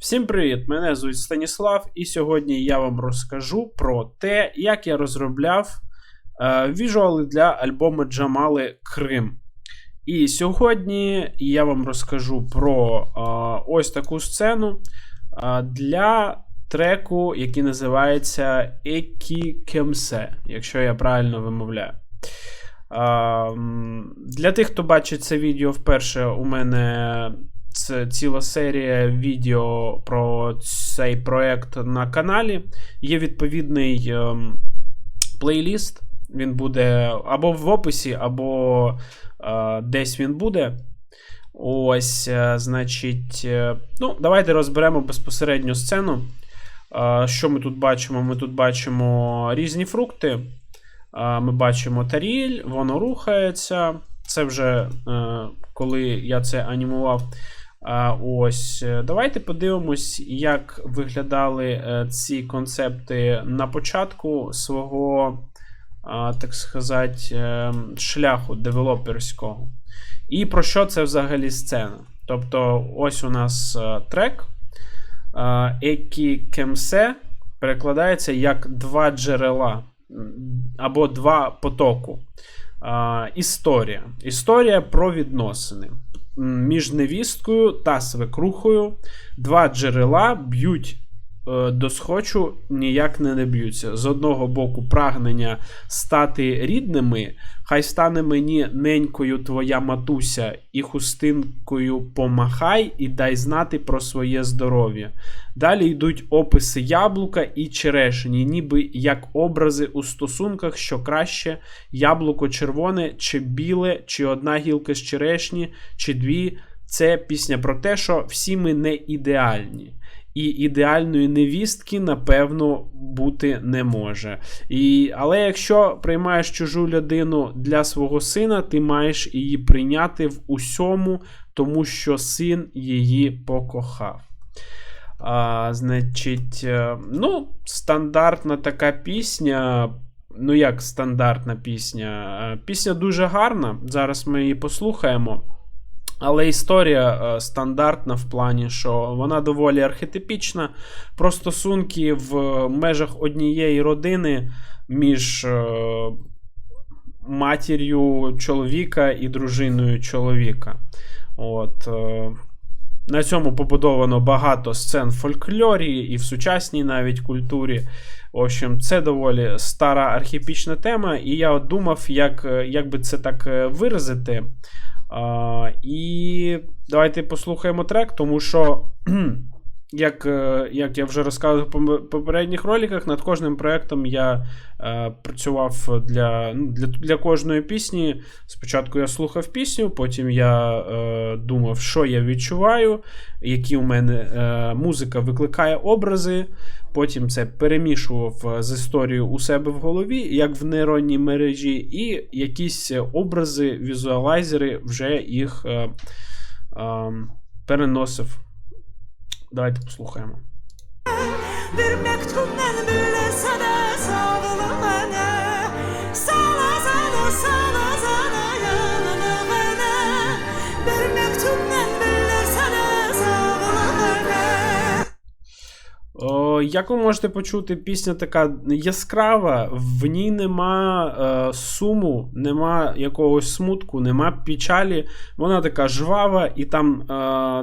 Всім привіт! Мене звуть Станіслав, і сьогодні я вам розкажу про те, як я розробляв е, віжуали для альбому Джамали Крим. І сьогодні я вам розкажу про е, ось таку сцену е, для треку, який називається Екі Кемсе, якщо я правильно вимовляю. Е, для тих, хто бачить це відео вперше, у мене це ціла серія відео про цей проект на каналі. Є відповідний ем, плейліст. Він буде або в описі, або е, десь він буде. Ось, е, значить, е, ну, давайте розберемо безпосередньо сцену. Е, що ми тут бачимо? Ми тут бачимо різні фрукти. Е, ми бачимо таріль, воно рухається. Це вже е, коли я це анімував. Ось, е, давайте подивимось, як виглядали е, ці концепти на початку свого, так сказати, е, шляху девелоперського. І про що це взагалі сцена? Тобто, ось у нас трек, Екі Кемсе перекладається як два джерела або два потоку. Історія. Історія про відносини між невісткою та свекрухою. Два джерела б'ють до схочу, ніяк не не б'ються. З одного боку, прагнення стати рідними, хай стане мені ненькою твоя матуся, і хустинкою помахай, і дай знати про своє здоров'я. Далі йдуть описи яблука і черешені, ніби як образи у стосунках, що краще яблуко червоне, чи біле, чи одна гілка з черешні, чи дві. Це пісня про те, що всі ми не ідеальні. І ідеальної невістки, напевно, бути не може. І, Але якщо приймаєш чужу людину для свого сина, ти маєш її прийняти в усьому, тому що син її покохав. А, Значить, е, ну, стандартна така пісня. Ну, як стандартна пісня? Е, пісня дуже гарна. Зараз ми її послухаємо. Але історія е, стандартна в плані, що вона доволі архетипічна. Про стосунки в межах однієї родини між е, матір'ю чоловіка і дружиною чоловіка. От. Е, на цьому побудовано багато сцен в фольклорі і в сучасній навіть культурі. В общем, це доволі стара архіпічна тема, і я думав, як як би це так виразити. І давайте послухаємо трек, тому що, як е, як я вже розказував в попередніх роликах, над кожним проєктом я е, працював для ну, для, для кожної пісні. Спочатку я слухав пісню, потім я е, думав, що я відчуваю, які у мене е, музика викликає образи. Потім це перемішував з історією у себе в голові, як в нейронній мережі, і якісь образи, візуалайзери вже їх е, е, переносив. Давайте послухаємо. О, Як ви можете почути, пісня така яскрава, в ній нема е, суму, нема якогось смутку, нема печалі. Вона така жвава, і там е,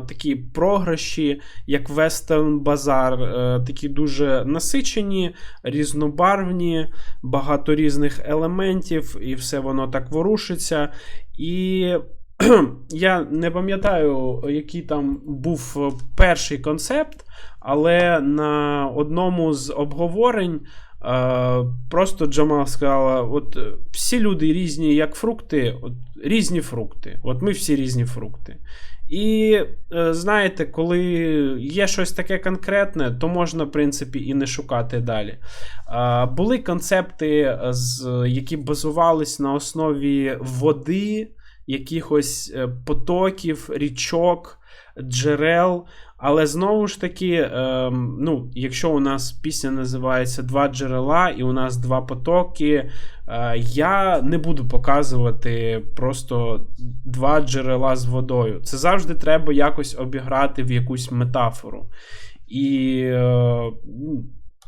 такі програші, як Вестерн Базар, е, такі дуже насичені, різнобарвні, багато різних елементів, і все воно так ворушиться. І я не пам'ятаю, який там був перший концепт, але на одному з обговорень е, просто Джамал сказала: от всі люди різні, як фрукти, от різні фрукти. От ми всі різні фрукти. І е, знаєте, коли є щось таке конкретне, то можна, в принципі, і не шукати далі. Е, були концепти, з, які базувались на основі води якихось е, потоків, річок, джерел. Але знову ж таки, е, ну, якщо у нас пісня називається Два джерела, і у нас два потоки, е, я не буду показувати просто два джерела з водою. Це завжди треба якось обіграти в якусь метафору. І е,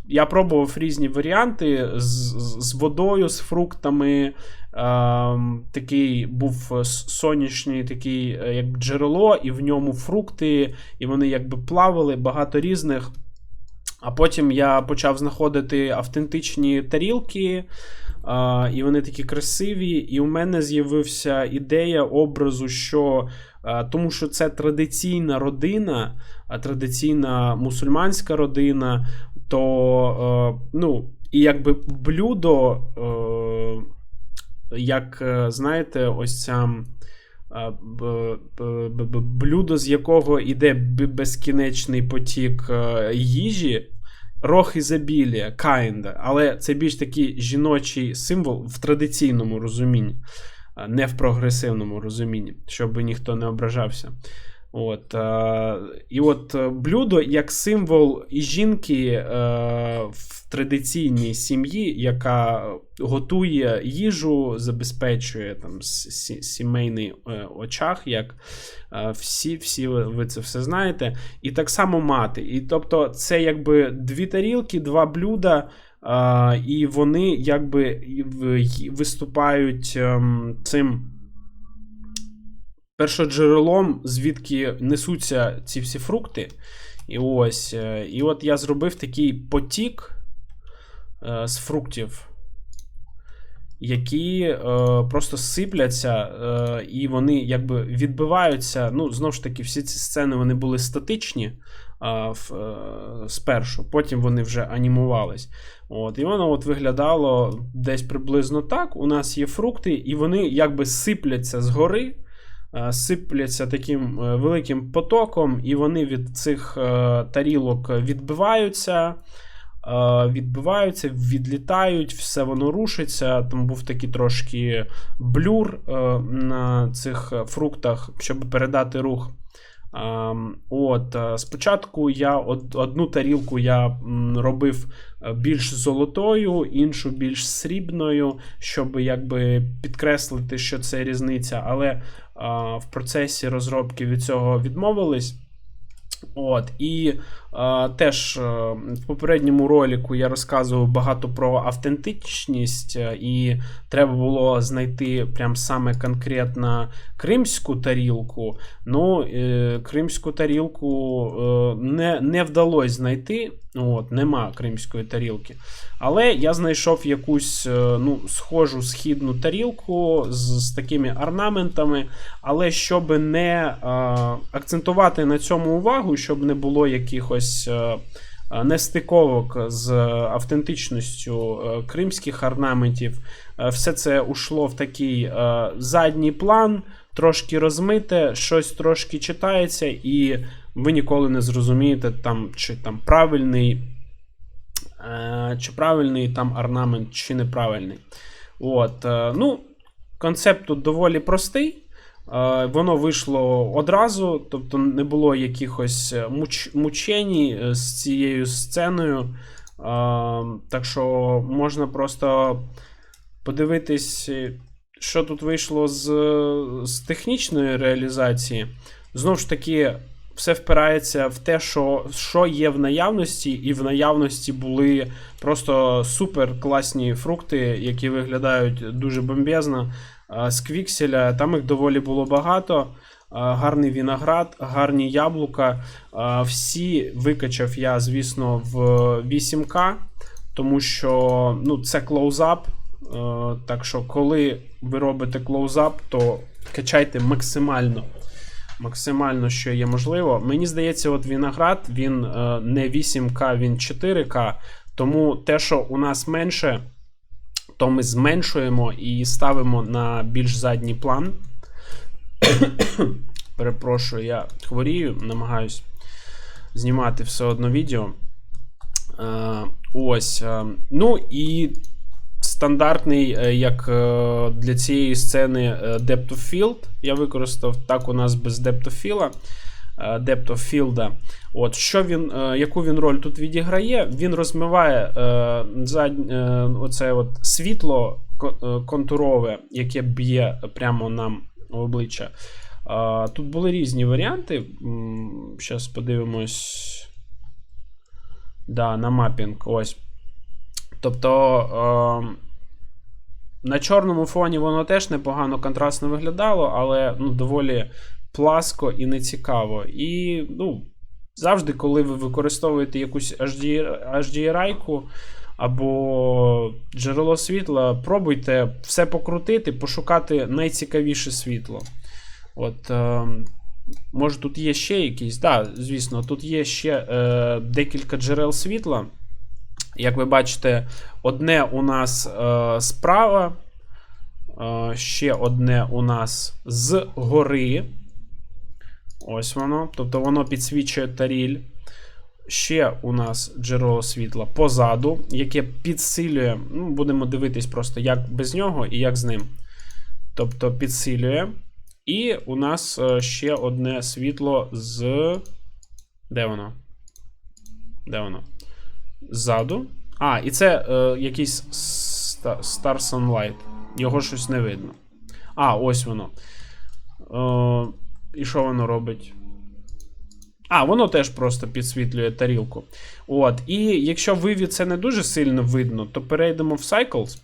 я пробував різні варіанти з, з водою, з фруктами. Ем, такий був сонячний такий е, як джерело, і в ньому фрукти, і вони якби плавали, багато різних. А потім я почав знаходити автентичні тарілки, а, і вони такі красиві. І у мене з'явився ідея образу, що а, тому що це традиційна родина, традиційна мусульманська родина, то а, ну, і якби блюдо. Е, як е, знаєте, ось ця блюдо, з якого йде безкінечний потік е, їжі. Рог ізобілія, kinda, але це більш такий жіночий символ в традиційному розумінні, не в прогресивному розумінні, щоб ніхто не ображався. От, е, І от е, блюдо як символ жінки е, в традиційній сім'ї, яка готує їжу, забезпечує там сімейний е, очах, як е, всі всі ви це все знаєте. І так само мати. І тобто це якби дві тарілки, два блюда. І вони якби виступають ем, цим першоджерелом, звідки несуться ці всі фрукти. І ось, е, і от я зробив такий потік е, з фруктів, які е, просто сипляться, і вони якби відбиваються. Ну, знову ж таки, всі ці сцени вони були статичні в, спершу, потім вони вже анімувались. От, І воно от виглядало десь приблизно так. У нас є фрукти, і вони якби сипляться згори. Е, сипляться таким е, великим потоком, і вони від цих е, тарілок відбиваються. Відбиваються, відлітають, все воно рушиться. Там був такий трошки блюр на цих фруктах, щоб передати рух. От, Спочатку я одну тарілку я робив більш золотою, іншу більш срібною, щоб якби підкреслити, що це різниця. Але в процесі розробки від цього відмовились. От, І е, теж е, в попередньому ролику я розказував багато про автентичність, е, і треба було знайти прям саме конкретно кримську тарілку. Ну, е, Кримську тарілку е, не не вдалося знайти. От, Нема кримської тарілки. Але я знайшов якусь е, ну, схожу східну тарілку з, з такими орнаментами. Але щоб не е, акцентувати на цьому увагу, щоб не було якихось е, нестиковок з автентичністю кримських орнаментів, все це ушло в такий задній план, трошки розмите, щось трошки читається, і ви ніколи не зрозумієте, там, чи там правильний. Е, чи правильний там орнамент, чи неправильний. От, е, ну, Концепт тут доволі простий. Е, воно вийшло одразу, тобто не було якихось муч, мучень з цією сценою. Так що можна просто подивитись, що тут вийшло з, з технічної реалізації. Знову ж таки, все впирається в те, що що є в наявності, і в наявності були просто супер класні фрукти, які виглядають дуже бомбезно. З квікселя там їх доволі було багато. Гарний виноград, гарні яблука. Всі викачав я, звісно, в 8К, тому що ну, це клоузап. Так що, коли ви робите клоузап, то качайте максимально максимально, що є можливо. Мені здається, от Віноград він е, не 8К, він 4К. Тому те, що у нас менше, то ми зменшуємо і ставимо на більш задній план. Перепрошую, я хворію, намагаюсь знімати все одно відео. Е, ось. Е, ну і стандартний, е, як е, для цієї сцени е, Depth of Field. Я використав так у нас без Depth of Field. Depth of Field. От, що він, яку він роль тут відіграє? Він розмиває оце от світло контурове, яке б'є прямо нам в обличчя. Тут були різні варіанти. Зараз подивимось. Да, на мапінг. Ось. Тобто. На чорному фоні воно теж непогано контрастно виглядало, але ну, доволі пласко і нецікаво. І ну, завжди, коли ви використовуєте якусь HDRI-ку або джерело світла, пробуйте все покрутити, пошукати найцікавіше світло. От, е, Може, тут є ще якісь. Так, да, звісно, тут є ще е, декілька джерел світла. Як ви бачите, одне у нас е, справа, е, ще одне у нас з гори. Ось воно. Тобто воно підсвічує таріль. Ще у нас джерело світла позаду, яке підсилює. Ну, Будемо дивитись просто, як без нього і як з ним. Тобто підсилює. І у нас е, ще одне світло з. Де воно? Де воно? Ззаду. А, і це е, якийсь Star Sunlight. Його щось не видно. А, ось воно. Е, і що воно робить? А, воно теж просто підсвітлює тарілку. От. І якщо вивід це не дуже сильно видно, то перейдемо в Cycles.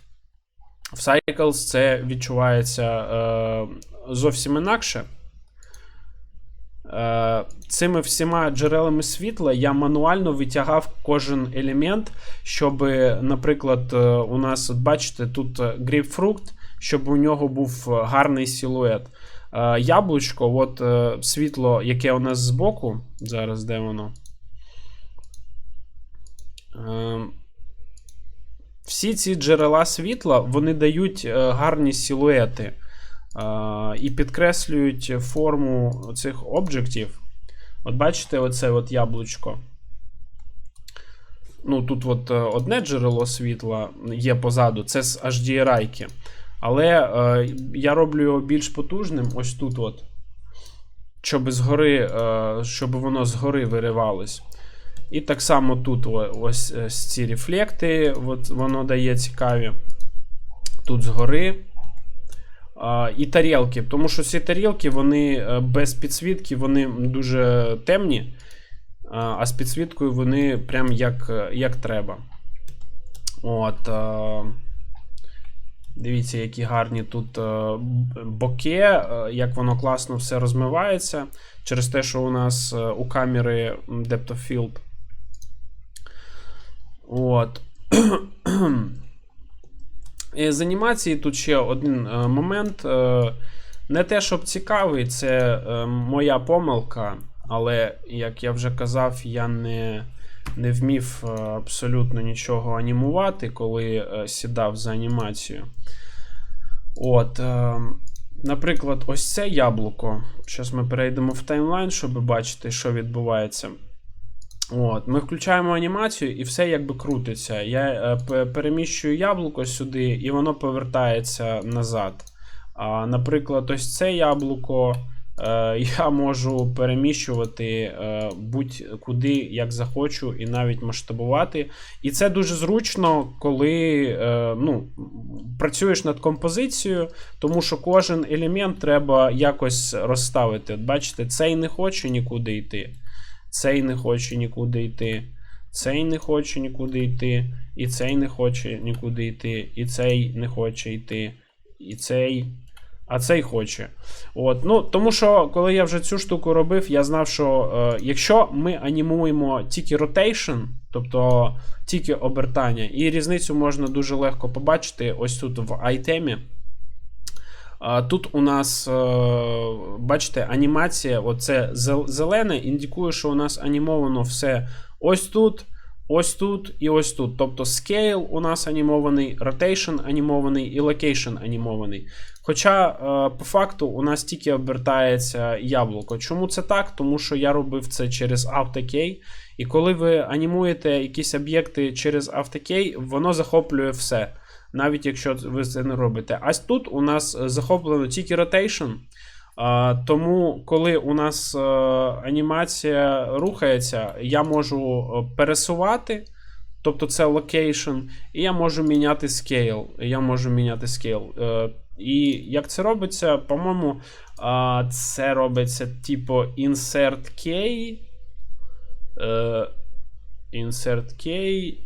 В Cycles це відчувається е, зовсім інакше. Е, Цими всіма джерелами світла я мануально витягав кожен елемент, щоб, наприклад, е, у нас, от бачите, тут грейпфрукт, щоб у нього був гарний силует. Е, Яблучко, от е, світло, яке у нас збоку. Зараз де воно? Всі ці джерела світла вони дають гарні силуети і підкреслюють форму цих об'єктів. От бачите, оце от яблучко. Ну, тут от одне джерело світла є позаду, це з HDRI. Але е, я роблю його більш потужним ось тут, от. Щоб згори, е, щоб воно згори виривалось. І так само тут ось, ось ці рефлекти, от воно дає цікаві. Тут згори. І тарілки. Тому що ці тарілки, вони без підсвітки, вони дуже темні. А з підсвіткою вони прям як як треба. От. Дивіться, які гарні тут боки, як воно класно все розмивається. Через те, що у нас у камери Depth of Field. От. З анімації тут ще один е, момент. Е, не те, щоб цікавий, це е, моя помилка, але, як я вже казав, я не не вмів абсолютно нічого анімувати, коли сідав за анімацію. От, Наприклад, ось це яблуко. Зараз ми перейдемо в таймлайн, щоб бачити, що відбувається. От, Ми включаємо анімацію і все якби крутиться. Я е, переміщую яблуко сюди, і воно повертається назад. А, Наприклад, ось це яблуко е, я можу переміщувати е, будь-куди, як захочу, і навіть масштабувати. І це дуже зручно, коли е, ну, працюєш над композицією, тому що кожен елемент треба якось розставити. Бачите, цей не хоче нікуди йти. Цей не хоче нікуди йти. Цей не хоче нікуди йти. І цей не хоче нікуди йти. І цей не хоче йти. І цей. А цей хоче. От, ну, Тому що, коли я вже цю штуку робив, я знав, що е, якщо ми анімуємо тільки rotation, тобто тільки обертання, і різницю можна дуже легко побачити ось тут в айтемі. Тут у нас, е, бачите, анімація, оце зелене, індикує, що у нас анімовано все ось тут, ось тут і ось тут. Тобто scale у нас анімований, rotation анімований і location анімований. Хоча, е, по факту, у нас тільки обертається яблуко. Чому це так? Тому що я робив це через AutoKey. І коли ви анімуєте якісь об'єкти через AutoKey, воно захоплює все навіть якщо ви це не робите. А тут у нас захоплено тільки rotation, тому, коли у нас е, анімація рухається, я можу е, пересувати, тобто це локейшн, і я можу міняти скейл. Я можу міняти скейл. Е, і як це робиться, по-моєму, це робиться типу insert. Е, insert key.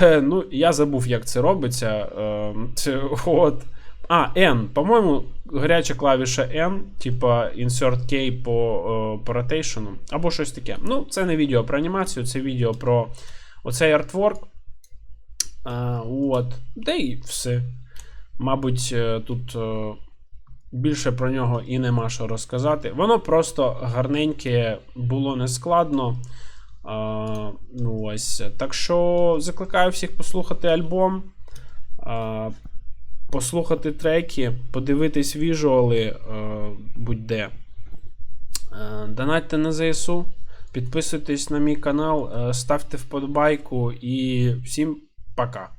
Ну, я забув, як це робиться. Е, от. А, N. По-моєму, гаряча клавіша N, типа Insert K по, е, по rotation, або щось таке. Ну, це не відео про анімацію, це відео про оцей артворк. От. Де і все. Мабуть, е, тут е, більше про нього і нема що розказати. Воно просто гарненьке, було нескладно. Ну ось. Так що закликаю всіх послухати альбом, послухати треки, подивитись віжуали будь-де. А, донатьте на ЗСУ, підписуйтесь на мій канал, ставте вподобайку і всім пока.